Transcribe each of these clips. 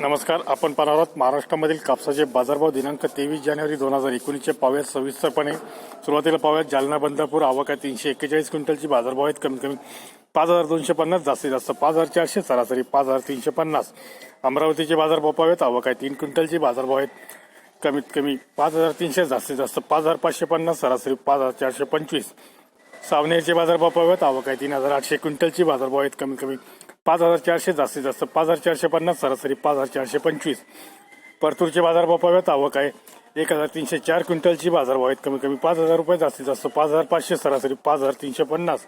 नमस्कार आपण पाहणार आहोत महाराष्ट्रामधील कापसाचे बाजारभाव दिनांक तेवीस जानेवारी दोन हजार एकोणीसचे पाहूयात सविस्तरपणे. सुरुवातीला पाहूयात जालना बंदापूर आवक आहे तीनशे एक्केचाळीस क्विंटलची बाजारभाव आहेत कमीत कमी पाच हजार दोनशे पन्नास जास्तीत जास्त पाच हजार चारशे सरासरी पाच हजार तीनशे पन्नास. अमरावतीचे बाजारभाव पाहूयात आवक आहे तीन क्विंटलची बाजारभाव आहेत कमीत कमी पाच हजार तीनशे जास्तीत जास्त पाच हजार पाचशे पन्नास सरासरी पाच हजार चारशे पंचवीस. सावनेरचे बाजारभाव पाहूयात आवक आहे तीन हजार आठशे क्विंटलची बाजारभाव आहेत कमीत कमी पाच हजार चारशे जास्तीत जास्त पाच हजार चारशे पन्नास सरासरी पाच हजार चारशे पंचवीस. परतूरचे बाजारभाव पाहूयात. आवक आहे. एक हजार तीनशे चार क्विंटलची बाजारभाव आहेत. कमी कमी पाच हजार रुपये जास्तीत जास्त पाच हजार पाचशे सरासरी पाच हजार तीनशे पन्नास.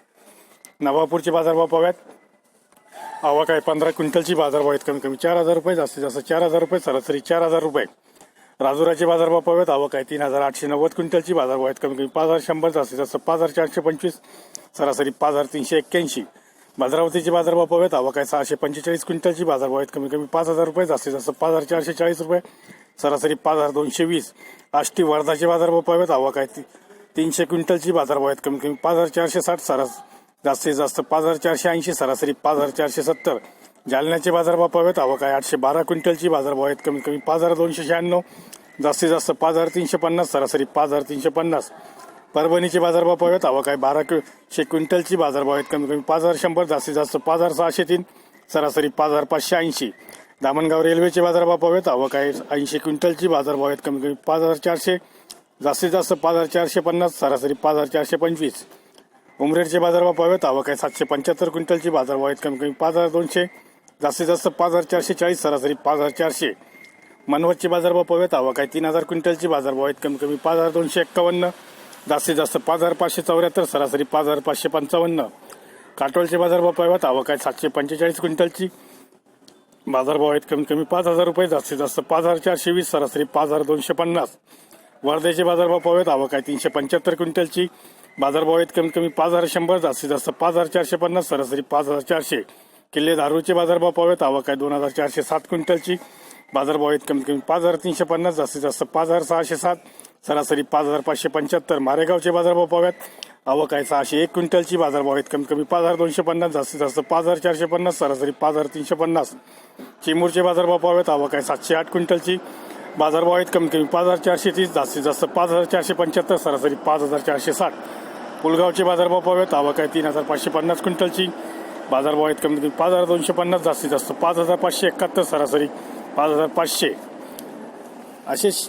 नवापूरचे बाजारभाव पाव्यात आवक आहे. पंधरा क्विंटलची बाजारभाव आहेत. कमी कमी चार हजार रुपये जास्तीत जास्त चार हजार रुपये सरासरी चार हजार रुपये. राजुराचे बाजारभाव पाव्यात आवक आहे. तीन हजार आठशे नव्वद क्विंटलची बाजारभाव आहेत. कमी कमी पाच हजार शंभर जास्तीत जास्त पाच हजार चारशे पंचवीस. सरासरी पाच हजार तीनशे एक्क्याऐंशी. भद्रावतीचे बाजारभाव पाहूयात. आवक आहे सहाशे पंचेचाळीस क्विंटलची. बाजारभाव आहेत कमी कमी पाच हजार रुपये जास्तीत जास्त पाच हजार चारशे चाळीस रुपये. सरासरी पाच हजार दोनशे वीस. आष्टी वर्धाचे बाजारभाव पाहूयात. आवक आहे ती- तीनशे क्विंटलची. बाजारभाव आहेत कमी कमी पाच हजार चारशे साठ. सरास जास्तीत जास्त पाच हजार चारशे ऐंशी सरासरी पाच हजार चारशे सत्तर. जालन्याचे बाजारभाव पाहूयात. आवक आहे आठशे बारा क्विंटलची. बाजारभाव आहेत कमी कमी पाच हजार दोनशे शहाण्णव. जास्तीत जास्त पाच हजार तीनशे पन्नास सरासरी पाच हजार तीनशे पन्नास. परभणीचे बाजारभाव पाहूयात आवक काय बाराशे क्विंटलची बाजारभाव आहेत कमी कमी पाच हजार शंभर जास्तीत जास्त पाच हजार सहाशे तीन सरासरी पाच हजार पाचशे ऐंशी दामणगाव रेल्वेचे बाजारभाव पाहूयात आवक काय ऐंशी क्विंटलची बाजारभाव आहेत कमी कमी पाच हजार चारशे जास्तीत जास्त पाच हजार चारशे पन्नास सरासरी पाच हजार चारशे पंचवीस उमरेडचे बाजारभाव पाहूयात आवक काय सातशे पंच्याहत्तर क्विंटलची बाजारभाव आहेत कमी कमी पाच हजार दोनशे जास्तीत जास्त पाच हजार चारशे चाळीस सरासरी पाच हजार चारशे मनवतचे बाजारभाव पाहूयात आवक काय तीन हजार क्विंटलची बाजारभाव आहेत कमी कमी पाच हजार दोनशे एक्कावन्न जास्तीत जास्त पाच हजार पाचशे चौऱ्याहत्तर सरासरी पाच हजार पाचशे पंचावन्न काटोलचे बाजारभाव पाहिवात आवक आहे सातशे पंचेचाळीस क्विंटलची बाजारभाव आहेत कमीत कमी पाच हजार रुपये जास्तीत जास्त पाच हजार चारशे वीस सरासरी पाच हजार दोनशे पन्नास वर्ध्याचे बाजारभाव पाहूयात आवक आहे तीनशे पंच्याहत्तर क्विंटलची बाजारभाव आहेत कमीत कमी पाच हजार शंभर जास्तीत जास्त पाच हजार चारशे पन्नास सरासरी पाच हजार चारशे किल्ले धारूचे बाजारभाव पाहूयात आवक आहे दोन हजार चारशे सात क्विंटलची बाजारभाव आहेत कमीत कमी पाच हजार तीनशे पन्नास जास्तीत जास्त पाच हजार सहाशे सात सरासरी पाच हजार पाचशे पंच्याहत्तर मारेगावचे बाजारभाव पाहूयात आवक आहे सहाशे एक क्विंटलची बाजारभाव आहेत कमीत कमी पाच हजार दोनशे पन्नास जास्तीत जास्त पाच हजार चारशे पन्नास सरासरी पाच हजार तीनशे पन्नास चिमूरचे बाजारभाव पाहूयात आवक आहे सातशे आठ क्विंटलची बाजारभाव आहेत कमीत कमी पाच हजार चारशे तीस जास्तीत जास्त पाच हजार चारशे पंच्याहत्तर सरासरी पाच हजार चारशे साठ पुलगावचे बाजारभाव पाहूयात आवक आहे तीन हजार पाचशे पन्नास क्विंटलची बाजारभाव आहेत कमीत कमी पाच हजार दोनशे पन्नास जास्तीत जास्त पाच हजार पाचशे एकाहत्तर सरासरी पाच हजार पाचशे असेच